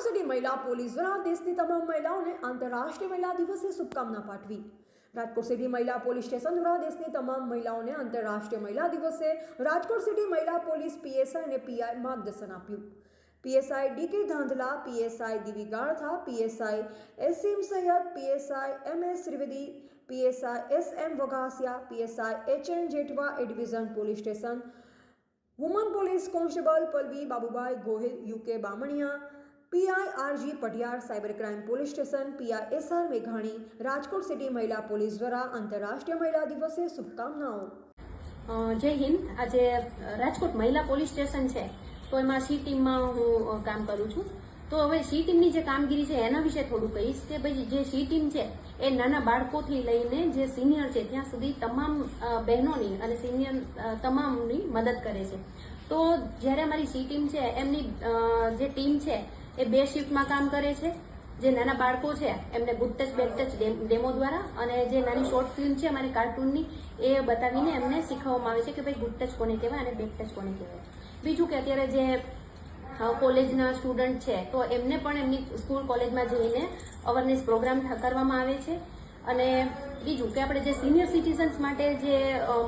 રાજકોટ સુધી મહિલા પોલીસ દ્વારા દેશની તમામ મહિલાઓને આંતરરાષ્ટ્રીય મહિલા દિવસે શુભકામના પાઠવી. રાજકોટ સિટી મહિલા પોલીસ સ્ટેશન દ્વારા દેશની તમામ મહિલાઓને આંતરરાષ્ટ્રીય મહિલા દિવસે રાજકોટ સિટી મહિલા પોલીસ પીએસઆઈ અને પીઆઈ માર્ગદર્શન આપ્યું. PSI D K Dhandhla, PSI Divi Galtha, PSI Asim Saiyad, PSI M S Trivedi, PSI S M Vaghasiya, PSI H N Jetwa A division police station, woman police constable Palvi Babubhai Gohil U K Bamaniya PI R G Padhiyar cyber crime police station PI S R મેઘાણી, Rajkot city મહિલા police દ્વારા આંતરરાષ્ટ્રીય મહિલા દિવસે શુભકામનાઓ. જય હિન્દ. આજે રાજકોટ મહિલા પોલીસ સ્ટેશન છે. તો એમાં સી ટીમમાં હું કામ કરું છું. તો હવે સી ટીમની જે કામગીરી છે એના વિશે થોડું કહીશ કે ભાઈ જે સી ટીમ છે એ નાના બાળકોથી લઈને જે સિનિયર છે ત્યાં સુધી તમામ બહેનોની અને સિનિયર તમામની મદદ કરે છે. તો જ્યારે અમારી સી ટીમ છે, એમની જે ટીમ છે એ બે શિફ્ટમાં કામ કરે છે. જે નાના બાળકો છે, એમને good touch bad touch demo દ્વારા અને જે નાની શોર્ટ ફિલ્મ છે, અમારી કાર્ટૂનની એ બતાવીને એમને શીખવવામાં આવે છે કે ભાઈ ગુડ ટચ કોને કહેવાય અને બેડ કોને કહેવાય. બીજું કે અત્યારે જે કોલેજના સ્ટુડન્ટ છે, તો એમને પણ એમની સ્કૂલ કોલેજમાં જઈને અવેરનેસ પ્રોગ્રામ કરવામાં આવે છે. અને બીજું કે આપણે જે સિનિયર સિટીઝન્સ માટે જે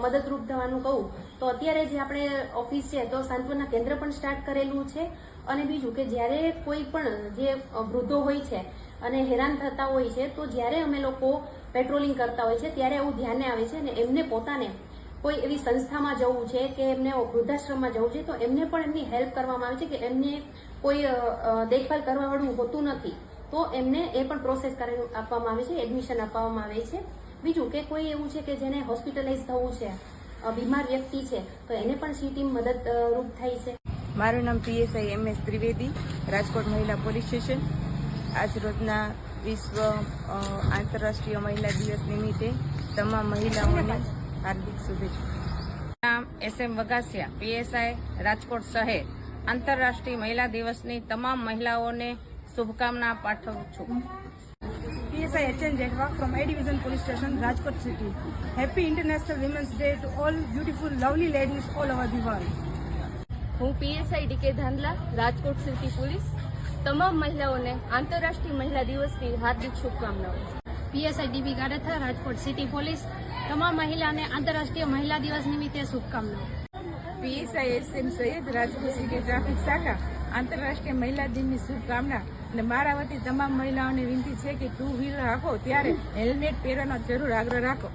મદદરૂપ થવાનું કહું, તો અત્યારે જે આપણે ઓફિસ છે, તો સાંત્વના કેન્દ્ર પણ સ્ટાર્ટ કરેલું છે. અને બીજું કે જ્યારે કોઈ પણ જે વૃદ્ધો હોય છે અને હેરાન થતા હોય છે, તો જ્યારે અમે લોકો પેટ્રોલિંગ કરતા હોય છે, ત્યારે એવું ધ્યાને આવે છે અને એમને પોતાને કોઈ એવી સંસ્થામાં જવું છે કે એમને વૃદ્ધાશ્રમમાં જવું છે, તો એમને પણ એમની હેલ્પ કરવામાં આવે છે કે એમને કોઈ દેખભાલ કરવાવાળું હોતું નથી. તો એમને એ પણ પ્રોસેસ કરી આપવામાં આવે છે એડમિશન આપવામાં આવે છે. બીજું કે કોઈ એવું છે કે જેને હોસ્પિટલાઇઝ થવું છે બીમાર વ્યક્તિ છે, તો એને પણ સી ટીમ મદદરૂપ થાય છે. મારું નામ PSI M S Trivedi, Rajkot મહિલા પોલીસ સ્ટેશન. આજ રોજના વિશ્વ આંતરરાષ્ટ્રીય મહિલા દિવસ નિમિત્તે તમામ મહિલાઓને હાર્દિક શુભેચ્છા. નામ S M Vaghasiya, PSI Rajkot શહેર. આંતરરાષ્ટ્રીય મહિલા દિવસની તમામ મહિલાઓને શુભકામના પાઠવું છું. PSI HN Jetwa from A Division Police Station, Rajkot City. Happy International Women's Day to all beautiful, lovely ladies all over the world. હું PSI D K Dhandhla Rajkot city police તમામ મહિલાઓને આંતરરાષ્ટ્રીય મહિલા દિવસની હાર્દિક શુભકામનાઓ. PSI D B Garetha Rajkot city police તમામ મહિલાને આંતરરાષ્ટ્રીય મહિલા દિવસ નિમિત્તે શુભકામનાઓ. PSI S M Saiyad Rajkot city traffic શાખા આંતરરાષ્ટ્રીય મહિલા દિનની શુભકામના. અને મારા વતી તમામ મહિલાઓને વિનંતી છે કે ટુ વ્હીલર રાખો, ત્યારે હેલ્મેટ પહેરવાનો જરૂર આગ્રહ રાખો.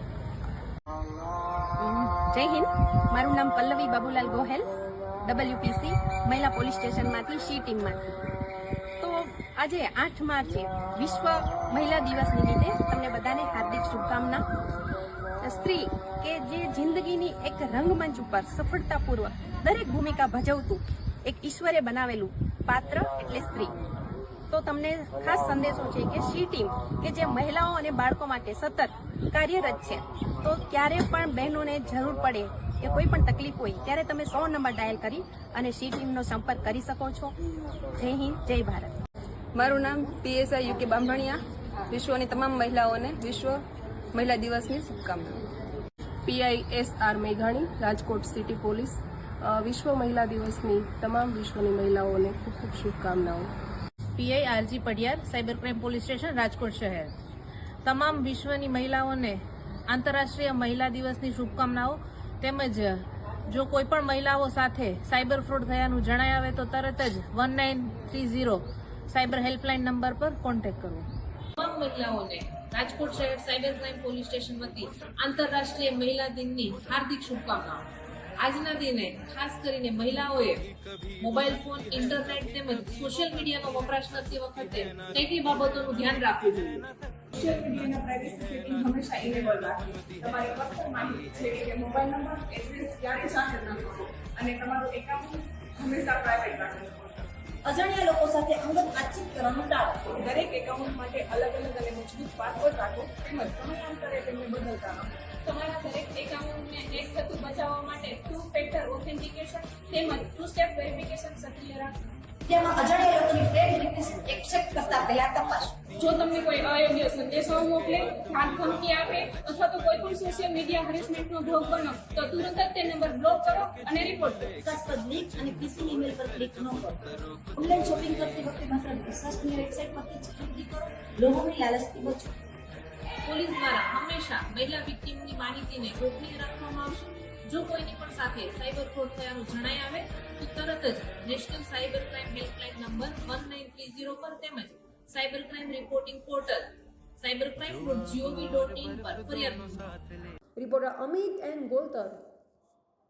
જય હિન્દ. મારું નામ પલ્લવી બાબુલાલ ગોહેલ ડબલ્યુપીસી મહિલા પોલીસ સ્ટેશનમાંથી સી ટીમમાંથી. તો આજે આઠ માર્ચે વિશ્વ મહિલા દિવસ નિમિત્તે તમને બધાને હાર્દિક શુભકામના. સ્ત્રી કે જે જિંદગીની એક રંગમંચ ઉપર સફળતાપૂર્વક દરેક ભૂમિકા ભજવતું એક ઈશ્વરે બનાવેલું પાત્ર એટલે સ્ત્રી. તો તમને ખાસ સંદેશો છે કે સી ટીમ કે જે મહિલાઓ અને બાળકો માટે સતત કાર્યરત છે, તો ક્યારે પણ બહેનોને જરૂર પડે કે કોઈ પણ તકલીફ હોય, ત્યારે તમે સો નંબર ડાયલ કરી અને સી ટીમનો સંપર્ક કરી શકો છો. જય હિન્દ, જય ભારત. મારું નામ પીએસઆઈ યુકે બાંભણિયા, વિશ્વની તમામ મહિલાઓને વિશ્વ મહિલા દિવસની શુભકામનાઓ પીઆઈ એસ આર મેઘાણી, રાજકોટ સિટી પોલીસ. વિશ્વ મહિલા દિવસની તમામ વિશ્વની મહિલાઓને ખૂબ ખૂબ શુભકામનાઓ. PI R G Padhiyar cyber crime police station, Rajkot શહેર. તમામ વિશ્વની મહિલાઓને આંતરરાષ્ટ્રીય મહિલા દિવસની શુભકામનાઓ તેમજ જો કોઈ પણ મહિલાઓ સાથે સાયબર ફ્રોડ થયાનું જણાય આવે તો તરત જ one nine three cyber helpline number પર કોન્ટેક્ટ કરવો તમામ મહિલાઓને રાજકોટ શહેર સાયબર ક્રાઇમ પોલીસ સ્ટેશન વતી આંતરરાષ્ટ્રીય મહિલા દિનની હાર્દિક શુભકામનાઓ. આજના દિને ખાસ કરીને મહિલાઓએ મોબાઈલ ફોન, ઇન્ટરનેટ તેમજ સોશિયલ મીડિયાનો વપરાશ કરતી વખતે કઈ કઈ બાબતોનું ધ્યાન રાખવું જોઈએ? સોશિયલ મીડિયાના પ્રાઇવેસી સેટિંગ હંમેશા ઇનેબલ રાખવી તમારી પર્સનલ માહિતી છે કે મોબાઈલ નંબર એડ્રેસ ક્યારે જાહેર ન કરો અને તમારું એકાઉન્ટ હંમેશા પ્રાઇવેટ રાખવું અજાણ્યા લોકો સાથે અંગત વાતચીત કરવાનું ટાળો દરેક એકાઉન્ટ માટે અલગ અલગ અને મજબૂત પાસવર્ડ રાખો તેમજ સમયાંતરે તેમને બદલતા રહો તમારા દરેક એકાઉન્ટને એક થતું બચાવવા માટે ટુ ફેક્ટર ઓથેન્ટિકેશન તેમજ ટુ સ્ટેપ વેરિફિકેશન સક્રિય રાખવું તેમાં અજાણ્યા લોકોની ફ્રેન્ડ રિક્વેસ્ટ એક્સેપ્ટ કરતા પહેલા તપાસો. જો તમને કોઈ અયોગ્ય સંદેશાઓ મોકલે ખાન ધમકી આપે અથવા તો કોઈ પણ સોશિયલ મીડિયા હરેસમેન્ટનો ભોગ બનો તો તુરંત જ તે નંબર બ્લોક કરો અને રિપોર્ટ કરો. વિશ્વાસપદ લિંક અને ફિશિંગ ઈમેલ પર ક્લિક ન કરો. ઓનલાઈન શોપિંગ કરતી વખતે માત્ર વિશ્વસનીય વેબસાઇટ પરથી જ ખરીદી કરો. લોકોની લાલચથી બચો. પોલીસ દ્વારા હંમેશા મહિલા વિક્ટીમની માહિતીને ગોપનીય રાખવામાં આવશે. જો કોઈની પણ સાથે સાયબર ફ્રોડ થયાનું જણાય આવે, તો તરત જ national cyber crime helpline number one nine three zero પર તેમજ cyber crime reporting portal cyber crime dot G O V dot in પર ફરિયાદ રિપોર્ટર અમિત એન ગોલતર.